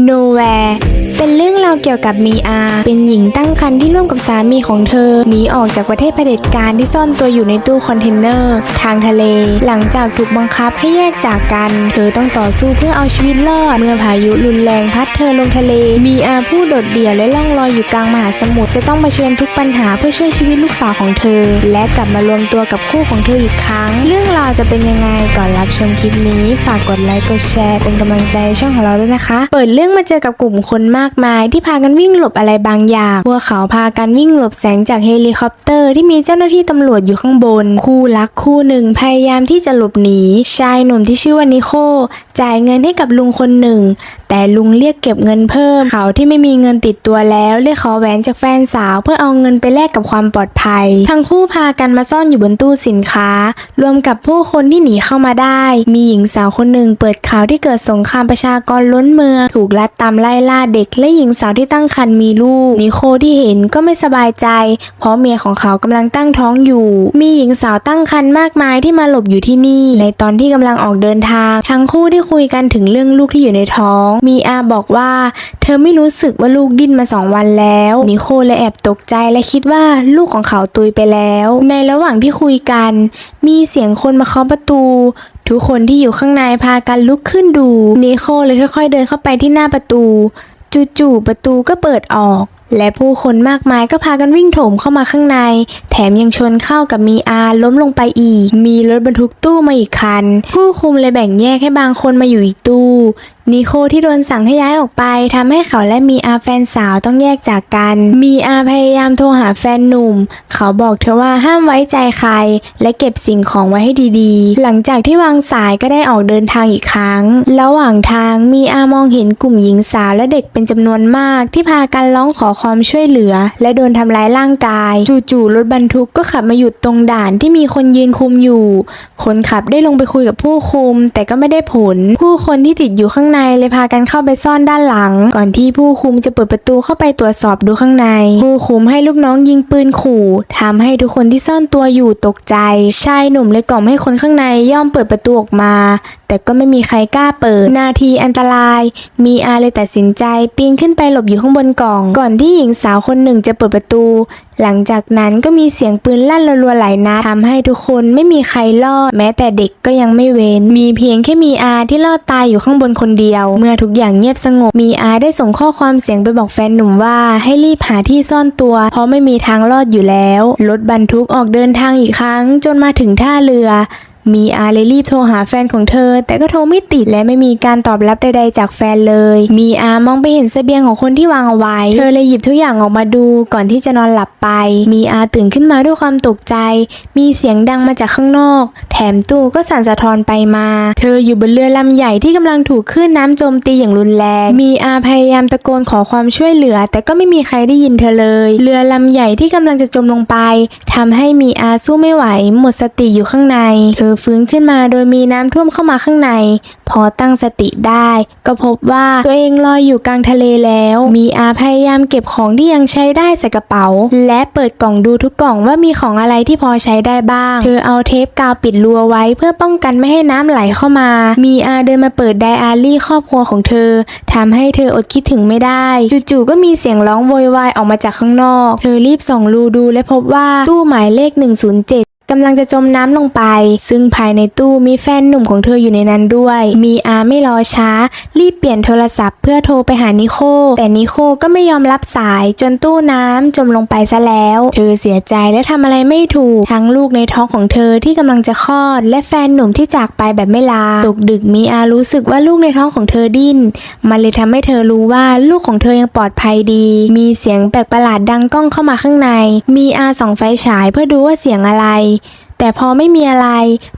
Nowhere เป็นเรื่องราวเกี่ยวกับมีอา เป็นหญิงตั้งครรภ์ที่ร่วมกับสามีของเธอหนีออกจากประเทศเผด็จการที่ซ่อนตัวอยู่ในตู้คอนเทนเนอร์ ทางทะเล หลังจากถูกบังคับให้แยกจากกัน เธอต้องต่อสู้เพื่อเอาชีวิตรอด เมื่อพายุรุนแรงพัดเธอลงทะเล มีอาผู้โดดเดี่ยวและล่องลอยอยู่กลางมหาสมุทรจะต้องเผชิญทุกปัญหาเพื่อช่วยชีวิตลูกสาวของเธอ และกลับมารวมตัวกับคู่ของเธออีกครั้ง เรื่องราวจะเป็นยังไงก่อนรับชมคลิปนี้ ฝากกดไลค์กดแชร์เป็นกำลังใจช่องของเราด้วยนะคะ เปิดเรื่องมาเจอกับกลุ่มคนมากมายที่พากันวิ่งหลบอะไรบางอย่าง พวกเขาพากันวิ่งหลบแสงจากเฮลิคอปเตอร์ที่มีเจ้าหน้าที่ตำรวจอยู่ข้างบน คู่รักคู่หนึ่งพยายามที่จะหลบหนี ชายหนุ่มที่ชื่อว่านิโค จ่ายเงินให้กับลุงคนหนึ่ง แต่ลุงเรียกเก็บเงินเพิ่ม เขาที่ไม่มีเงินติดตัวแล้วเลยขอแหวนจากแฟนสาว เพื่อเอาเงินไปแลกกับความปลอดภัย ทั้งคู่พากันมาซ่อนอยู่บนตู้สินค้า รวมกับผู้คนที่หนีเข้ามาได้ มีหญิงสาวคนหนึ่งเปิดข่าวที่เกิดสงครามประชากรล้นเมืองถูกลัดตามไล่ล่าเด็กและหญิงสาวที่ตั้งครรภ์มีลูกนิโคที่เห็นก็ไม่สบายใจ เพราะเมียของเขากำลังตั้งท้องอยู่ มีหญิงสาวตั้งครรภ์มากมายที่มาหลบอยู่ที่นี่ ในตอนที่กำลังออกเดินทาง ทั้งคู่ที่คุยกันถึงเรื่องลูกที่อยู่ในท้อง มีอาบอกว่า เธอไม่รู้สึกว่าลูกดิ้นมาสองวันแล้วนิโคเลยแอบตกใจและคิดว่าลูกของเขาตุยไปแล้ว ในระหว่างที่คุยกัน มีเสียงคนมาเคาะประตูทุกคนที่อยู่ข้างในพากันลุกขึ้นดูนิโคเลยค่อยๆ เดินเข้าไปที่หน้าประตู จู่ๆประตูก็เปิดออก และผู้คนมากมายก็พากันวิ่งโถมเข้ามาข้างใน แถมยังชนเข้ากับมีอาล้มลงไปอีก มีรถบรรทุกตู้มาอีกคัน ผู้คุมเลยแบ่งแยกให้บางคนมาอยู่อีกตู้นิโคที่โดนสั่งให้ย้ายออกไปทำให้เขาและมีอาแฟนสาวต้องแยกจากกัน มีอาพยายามโทรหาแฟนหนุ่ม เขาบอกเธอว่าห้ามไว้ใจใคร และเก็บสิ่งของไว้ให้ดีๆ หลังจากที่วางสายก็ได้ออกเดินทางอีกครั้ง ระหว่างทางมีอามองเห็นกลุ่มหญิงสาวและเด็กเป็นจำนวนมาก ที่พากันร้องขอความช่วยเหลือ และโดนทำร้ายร่างกาย จู่ๆรถบรรทุกก็ขับมาหยุดตรงด่านที่มีคนยืนคุมอยู่ คนขับได้ลงไปคุยกับผู้คุม แต่ก็ไม่ได้ผล ผู้คนที่ติดอยู่ข้างในเลยพากันเข้าไปซ่อนด้านหลัง ก่อนที่ผู้คุมจะเปิดประตูเข้าไปตรวจสอบดูข้างใน ผู้คุมให้ลูกน้องยิงปืนขู่ทำให้ทุกคนที่ซ่อนตัวอยู่ตกใจ ชายหนุ่มเลยกล่อมให้คนข้างในย่อมเปิดประตูออกมา แต่ก็ไม่มีใครกล้าเปิด นาทีอันตราย มีอาเลยตัดสินใจปีนขึ้นไปหลบอยู่ข้างบนกล่อง ก่อนที่หญิงสาวคนหนึ่งจะเปิดประตู หลังจากนั้นก็มีเสียงปืนลั่นรัวๆหลายนัดทำให้ทุกคนไม่มีใครรอด แม้แต่เด็กก็ยังไม่เว้น มีเพียงแค่มีอาที่รอดตายอยู่ข้างบนคนเดียว เมื่อทุกอย่างเงียบสงบ มีอาได้ส่งข้อความเสียงไปบอกแฟนหนุ่มว่าให้รีบหาที่ซ่อนตัว เพราะไม่มีทางรอดอยู่แล้ว รถบรรทุกออกเดินทางอีกครั้ง จนมาถึงท่าเรือ มีอาเลยรีบโทรหาแฟนของเธอ แต่ก็โทรไม่ติดและไม่มีการตอบรับใดๆจากแฟนเลย มีอามองไปเห็นเสบียงของคนที่วางเอาไว้ เธอเลยหยิบทุกอย่างออกมาดูก่อนที่จะนอนหลับไป มีอาตื่นขึ้นมาด้วยความตกใจ มีเสียงดังมาจากข้างนอก แถมตู้ก็สั่นสะท้อนไปมา เธออยู่บนเรือลำใหญ่ที่กำลังถูกคลื่นน้ำโจมตีอย่างรุนแรง มีอาพยายามตะโกนขอความช่วยเหลือ แต่ก็ไม่มีใครได้ยินเธอเลย เรือลำใหญ่ที่กำลังจะจมลงไปทำให้มีอาสู้ไม่ไหว หมดสติอยู่ข้างในเธอฟื้นขึ้นมาโดยมีน้ำท่วมเข้ามาข้างใน พอตั้งสติได้ ก็พบว่าตัวเองลอยอยู่กลางทะเลแล้ว มีอาพยายามเก็บของที่ยังใช้ได้ใส่กระเป๋า และเปิดกล่องดูทุกกล่องว่ามีของอะไรที่พอใช้ได้บ้าง เธอเอาเทปกาวปิดรัวไว้เพื่อป้องกันไม่ให้น้ำไหลเข้ามา มีอาเดินมาเปิดไดอารี่ครอบครัวของเธอทำให้เธออดคิดถึงไม่ได้ จู่ๆก็มีเสียงร้องโวยวายออกมาจากข้างนอก เธอรีบส่องรูดูและพบว่าตู้หมายเลข 107 กำลังจะจมน้ำลงไป ซึ่งภายในตู้มีแฟนหนุ่มของเธออยู่ในนั้นด้วย มีอาไม่รอช้า รีบเปลี่ยนโทรศัพท์เพื่อโทรไปหานิโค แต่นิโคก็ไม่ยอมรับสายจนตู้น้ำจมลงไปซะแล้ว เธอเสียใจและทำอะไรไม่ถูก ทั้งลูกในท้องของเธอที่กำลังจะคลอด และแฟนหนุ่มที่จากไปแบบไม่ลาตกดึกมีอารู้สึกว่าลูกในท้องของเธอดิ้น มันเลยทำให้เธอรู้ว่าลูกของเธอยังปลอดภัยดี มีเสียงแปลกประหลาดดังก้องเข้ามาข้างใน มีอาส่องไฟฉายเพื่อดูว่าเสียงอะไร แต่พอไม่มีอะไร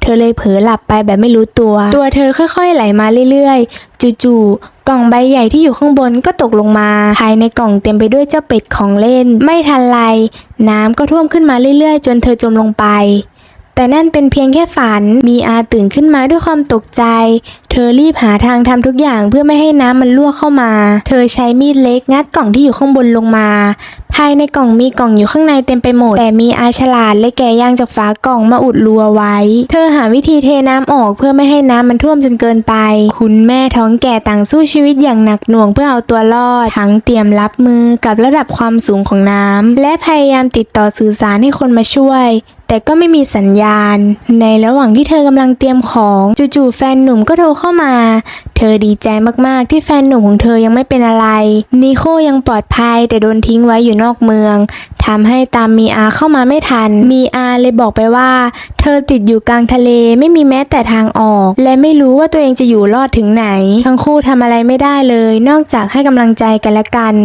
เธอเลยเผลอหลับไปแบบไม่รู้ตัว ตัวเธอค่อยๆไหลมาเรื่อยๆ จู่ๆกล่องใบใหญ่ที่อยู่ข้างบนก็ตกลงมา ภายในกล่องเต็มไปด้วยเจ้าเป็ดของเล่น ไม่ทันไร น้ำก็ท่วมขึ้นมาเรื่อยๆ จนเธอจมลงไป แต่นั่นเป็นเพียงแค่ฝัน มีอาตื่นขึ้นมาด้วยความตกใจ เธอรีบหาทางทำทุกอย่างเพื่อไม่ให้น้ำมันรั่วเข้ามา เธอใช้มีดเล็กงัดกล่องที่อยู่ข้างบนลงมา ภายในกล่องมีกล่องอยู่ข้างในเต็มไปหมด แต่มีอาฉลาดและแกะยางจากฝากล่องมาอุดรัวไว้ เธอหาวิธีเทน้ำออกเพื่อไม่ให้น้ำมันท่วมจนเกินไป คุณแม่ท้องแก่ต่างสู้ชีวิตอย่างหนักหน่วงเพื่อเอาตัวรอด ทั้งเตรียมรับมือกับระดับความสูงของน้ำและพยายามติดต่อสื่อสารให้คนมาช่วย แต่ก็ไม่มีสัญญาณ ในระหว่างที่เธอกำลังเตรียมของจู่ๆแฟนหนุ่มก็โทรเข้ามา เธอดีใจมากๆที่แฟนหนุ่มของเธอยังไม่เป็นอะไร นิโคยังปลอดภัยแต่โดนทิ้งไว้อยู่นอกเมืองทำให้ตามมีอาเข้ามาไม่ทัน มีอาเลยบอกไปว่า เธอติดอยู่กลางทะเลไม่มีแม้แต่ทางออก และไม่รู้ว่าตัวเองจะอยู่รอดถึงไหน ทั้งคู่ทำอะไรไม่ได้เลย นอกจากให้กำลังใจกันและกัน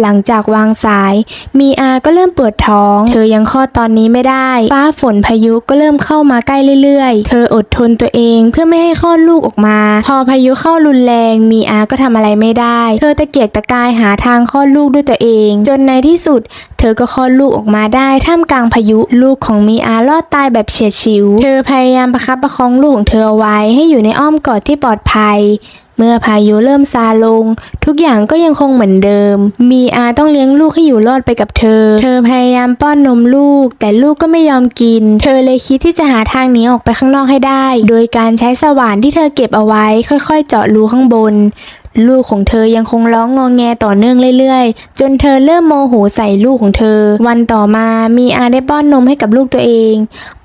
หลังจากวางสาย มีอาก็เริ่มปวดท้อง เธอยังคลอดตอนนี้ไม่ได้ ฟ้าฝนพายุก็เริ่มเข้ามาใกล้เรื่อยๆ เธออดทนตัวเองเพื่อไม่ให้คลอดลูกออกมา พอพายุเข้ารุนแรง มีอาก็ทำอะไรไม่ได้ เธอตะเกียกตะกายหาทางคลอดลูกด้วยตัวเอง จนในที่สุด เธอก็คลอดลูกออกมาได้ท่ามกลางพายุลูกของมีอารอดตายแบบเฉียดฉิว เธอพยายามประคับประคองลูกของเธอไว้ให้อยู่ในอ้อมกอดที่ปลอดภัย มื่อพายุเริ่มซาลง ทุกอย่างก็ยังคงเหมือนเดิม มีอาต้องเลี้ยงลูกให้อยู่รอดไปกับเธอ เธอพยายามป้อนนมลูก แต่ลูกก็ไม่ยอมกิน เธอเลยคิดที่จะหาทางหนีออกไปข้างนอกให้ได้ โดยการใช้สว่านที่เธอเก็บเอาไว้ ค่อยๆ เจาะรูข้างบนลูกของเธอยังคงร้องงอแงต่อเนื่องเรื่อยๆ จนเธอเริ่มโมโหใส่ลูกของเธอ วันต่อมามีอาได้ป้อนนมให้กับลูกตัวเอง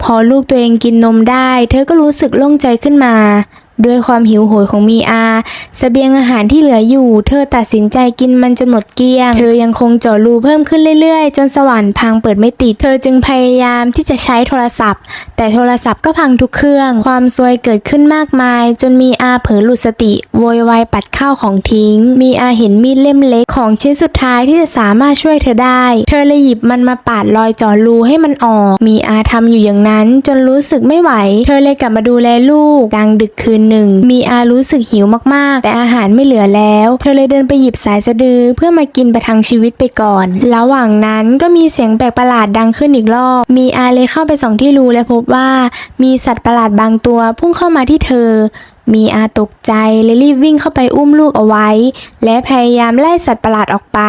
พอลูกตัวเองกินนมได้ เธอก็รู้สึกโล่งใจขึ้นมา ด้วยความหิวโหยของมีอาสเสบียงอาหารที่เหลืออยู่ เธอตัดสินใจกินมันจนหมดเกลี้ยง เธอยังคงเจาะรูเพิ่มขึ้นเรื่อยๆ จนสว่านพังเปิดไม่ติด เธอจึงพยายามที่จะใช้โทรศัพท์ แต่โทรศัพท์ก็พังทุกเครื่อง ความซวยเกิดขึ้นมากมาย จนมีอาเผลอหลุดสติโวยวายปัดข้าวของทิ้ง มีอาเห็นมีดเล่มเล็กของชิ้นสุดท้ายที่จะสามารถช่วยเธอได้ เธอเลยหยิบมันมาปาดรอยเจาะรูให้มันออก มีอาทำอยู่อย่างนั้น จนรู้สึกไม่ไหว เธอเลยกลับมาดูแลลูกกลางดึกคืนหนึ่ง มีอารู้สึกหิวมากๆ แต่อาหารไม่เหลือแล้ว เธอเลยเดินไปหยิบสายสะดือเพื่อมากินประทังชีวิตไปก่อน ระหว่างนั้นก็มีเสียงแปลกประหลาดดังขึ้นอีกรอบ มีอาเลยเข้าไปส่องที่รูและพบว่า มีสัตว์ประหลาดบางตัวพุ่งเข้ามาที่เธอ มีอาตกใจเลยรีบวิ่งเข้าไปอุ้มลูกเอาไว้ และพยายามไล่สัตว์ประหลาดออกไป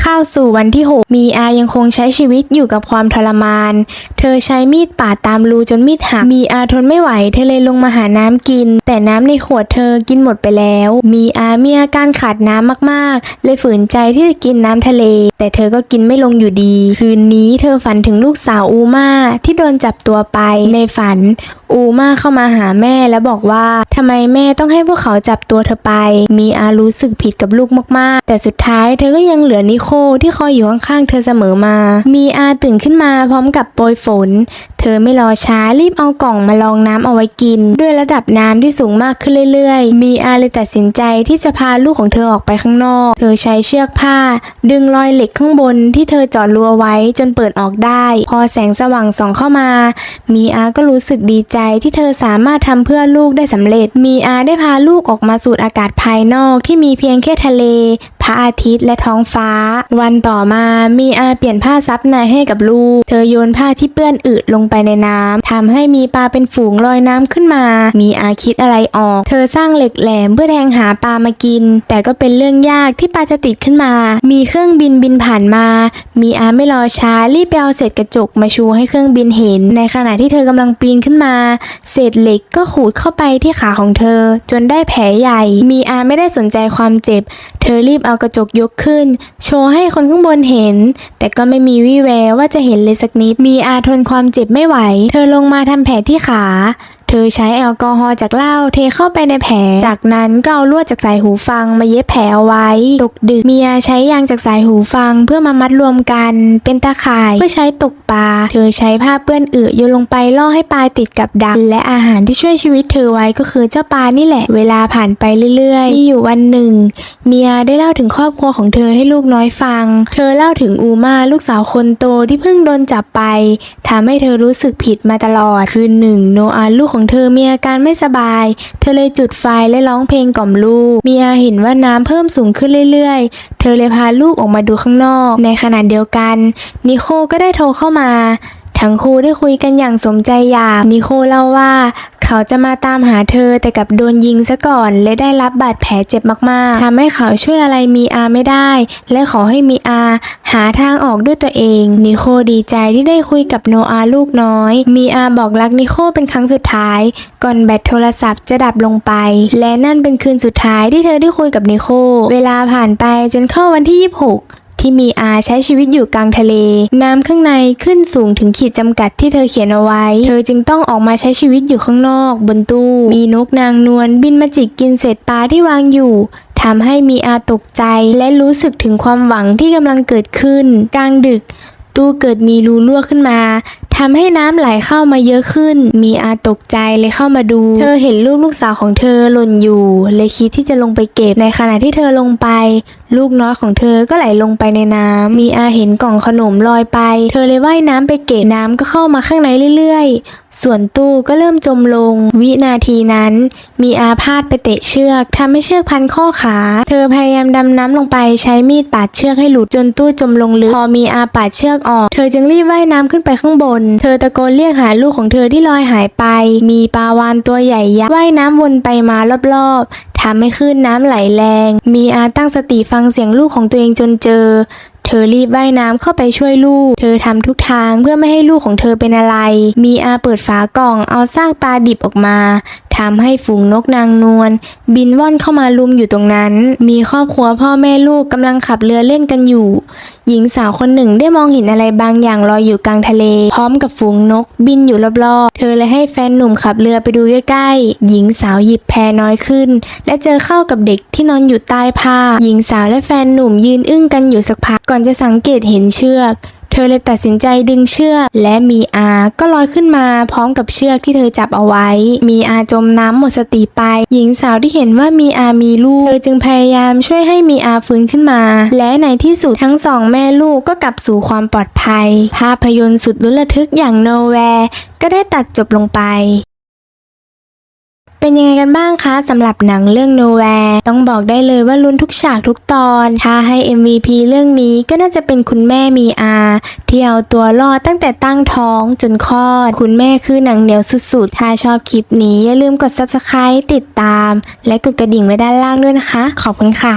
เข้าสู่วันที่ 6 มีอายังคงใช้ชีวิตอยู่กับความทรมาน เธอใช้มีดปาดตามรูจนมีดหัก มีอาทนไม่ไหวเธอเลยลงมาหาน้ำกิน แต่น้ำในขวดเธอกินหมดไปแล้ว มีอามีอาการขาดน้ำมากๆ เลยฝืนใจที่จะกินน้ำทะเล แต่เธอก็กินไม่ลงอยู่ดี คืนนี้เธอฝันถึงลูกสาวอูมาที่โดนจับตัวไปในฝัน อูมาเข้ามาหาแม่แล้วบอกว่าทำไมแม่ต้องให้พวกเขาจับตัวเธอไป มีอารู้สึกผิดกับลูกมากๆ แต่สุดท้ายเธอก็ยังเหลือนิโคที่คอยอยู่ข้างๆเธอเสมอมา มีอาตื่นขึ้นมาพร้อมกับโปรยฝนเธอไม่รอช้ารีบเอากล่องมาลองน้ำเอาไว้กิน ด้วยระดับน้ำที่สูงมากขึ้นเรื่อยๆ มีอาเลยตัดสินใจที่จะพาลูกของเธอออกไปข้างนอก เธอใช้เชือกผ้า ดึงรอยเหล็กข้างบนที่เธอจอดรัวไว้จนเปิดออกได้ พอแสงสว่างส่องเข้ามา มีอาก็รู้สึกดีใจที่เธอสามารถทำเพื่อลูกได้สำเร็จ มีอาได้พาลูกออกมาสูดอากาศภายนอกที่มีเพียงแค่ทะเล ระอาทิตย์และท้องฟ้า วันต่อมามีอาเปลี่ยนผ้าซับในให้กับลูก เธอโยนผ้าที่เปื้อนอึลงไปในน้ำทำให้มีปลาเป็นฝูงลอยน้ำขึ้นมา มีอาคิดอะไรออก เธอสร้างเหล็กแหลมเพื่อแทงหาปลามากิน แต่ก็เป็นเรื่องยากที่ปลาจะติดขึ้นมา มีเครื่องบินบินผ่านมา มีอาไม่รอช้ารีบไปเอาเศษกระจกมาชูให้เครื่องบินเห็น ในขณะที่เธอกำลังปีนขึ้นมา เศษเหล็กก็ขูดเข้าไปที่ขาของเธอ จนได้แผลใหญ่ มีอาไม่ได้สนใจความเจ็บ เธอรีบเอากระจกยกขึ้น โชว์ให้คนข้างบนเห็น แต่ก็ไม่มีวี่แววว่าจะเห็นเลยสักนิด มีอาทนความเจ็บไม่ไหว เธอลงมาทำแผลที่ขา เธอใช้แอลกอฮอล์จากเหล้าเทเข้าไปในแผล จากนั้นก็เอาลวดจากสายหูฟังมาเย็บแผลเอาไว้ ตกดึกเมียใช้ยางจากสายหูฟังเพื่อมามัดรวมกันเป็นตาข่ายเพื่อใช้ตกปลา เธอใช้ผ้าเปื้อนเอึโยนลงไปล่อให้ปลาติดกับดัก และอาหารที่ช่วยชีวิตเธอไว้ก็คือเจ้าปลานี่แหละ เวลาผ่านไปเรื่อยๆ มีอยู่วันหนึ่ง เมียได้เล่าถึงครอบครัวของเธอให้ลูกน้อยฟัง เธอเล่าถึงอูมาลูกสาวคนโตที่เพิ่งโดนจับไปทำให้เธอรู้สึกผิดมาตลอดคืนหนึ่งโนอาลูกของเธอมีอาการไม่สบาย เธอเลยจุดไฟและร้องเพลงกล่อมลูก เมียเห็นว่าน้ำเพิ่มสูงขึ้นเรื่อยๆ เธอเลยพาลูกออกมาดูข้างนอก ในขณะเดียวกัน นิโคก็ได้โทรเข้ามา ทั้งคู่ได้คุยกันอย่างสมใจอยาก นิโคเล่าว่า เขาจะมาตามหาเธอแต่กับโดนยิงซะก่อนและได้รับบาดแผลเจ็บมากๆทำให้เขาช่วยอะไรมีอาไม่ได้ และขอให้มีอาหาทางออกด้วยตัวเอง นิโคดีใจที่ได้คุยกับโนอาลูกน้อย มีอาบอกรักนิโคเป็นครั้งสุดท้าย ก่อนแบตโทรศัพท์จะดับลงไป และนั่นเป็นคืนสุดท้ายที่เธอได้คุยกับนิโค เวลาผ่านไปจนเข้าวันที่ 26 ที่มีอาใช้ชีวิตอยู่กลางทะเล น้ำข้างในขึ้นสูงถึงขีดจำกัดที่เธอเขียนเอาไว้ เธอจึงต้องออกมาใช้ชีวิตอยู่ข้างนอก บนตู้ มีนกนางนวลบินมาจิกกินเศษปลาที่วางอยู่ทำให้มีอาตกใจและรู้สึกถึงความหวังที่กำลังเกิดขึ้น กลางดึก ตู้เกิดมีรูรั่วขึ้นมาทำให้น้ำไหลเข้ามาเยอะขึ้น มีอาตกใจเลยเข้ามาดู เธอเห็นลูกลูกสาวของเธอหล่นอยู่ เลยคิดที่จะลงไปเก็บ ในขณะที่เธอลงไป ลูกน้อยของเธอก็ไหลลงไปในน้ำ มีอาเห็นกล่องขนมลอยไป เธอเลยว่ายน้ำไปเก็บน้ำก็เข้ามาข้างในเรื่อย ๆ ส่วนตู้ก็เริ่มจมลง วินาทีนั้น มีอาพาดไปเตะเชือกทำให้เชือกพันข้อขา เธอพยายามดำน้ำลงไปใช้มีดปาดเชือกให้หลุดจนตู้จมลงลึก พอมีอาปาดเชือกออก เธอจึงรีบว่ายน้ำขึ้นไปข้างบน เธอตะโกนเรียกหาลูกของเธอที่ลอยหายไป มีปลาวานตัวใหญ่ยักษ์ว่ายน้ำวนไปมารอบๆ ทำให้คลื่นน้ำไหลแรง มีอาตั้งสติฟังเสียงลูกของตัวเองจนเจอเธอรีบว่ายน้ำเข้าไปช่วยลูก เธอทำทุกทางเพื่อไม่ให้ลูกของเธอเป็นอะไร มีอาเปิดฝากล่องเอาซากปลาดิบออกมาทำให้ฝูงนกนางนวลบินว่อนเข้ามาลุมอยู่ตรงนั้น มีครอบครัวพ่อแม่ลูกกำลังขับเรือเล่นกันอยู่ หญิงสาวคนหนึ่งได้มองเห็นอะไรบางอย่างลอยอยู่กลางทะเล พร้อมกับฝูงนกบินอยู่รอบๆ เธอเลยให้แฟนหนุ่มขับเรือไปดูใกล้ๆ หญิงสาวหยิบแพน้อยขึ้น และเจอเข้ากับเด็กที่นอนอยู่ใต้ผ้า หญิงสาวและแฟนหนุ่มยืนอึ้งกันอยู่สักพักก่อนจะสังเกตเห็นเชือก เธอเลยตัดสินใจดึงเชือก และมีอาก็ลอยขึ้นมาพร้อมกับเชือกที่เธอจับเอาไว้ มีอาจมน้ำหมดสติไป หญิงสาวที่เห็นว่ามีอามีลูก เธอจึงพยายามช่วยให้มีอาฟื้นขึ้นมา และในที่สุดทั้งสองแม่ลูกก็กลับสู่ความปลอดภัย ภาพยนตร์สุดลุ้นระทึกอย่าง Nowhere ก็ได้ตัดจบลงไป เป็นยังไงกันบ้างคะสำหรับหนังเรื่อง Nowhere ต้องบอกได้เลยว่าลุ้นทุกฉากทุกตอน ถ้าให้ MVP เรื่องนี้ก็น่าจะเป็นคุณแม่มีอาที่เอาตัวรอดตั้งแต่ตั้งท้องจนคลอด คุณแม่คือหนังเหนียวสุดๆ ถ้าชอบคลิปนี้อย่าลืมกด Subscribe ติดตาม และกดกระดิ่งไว้ด้านล่างด้วยนะคะ ขอบคุณค่ะ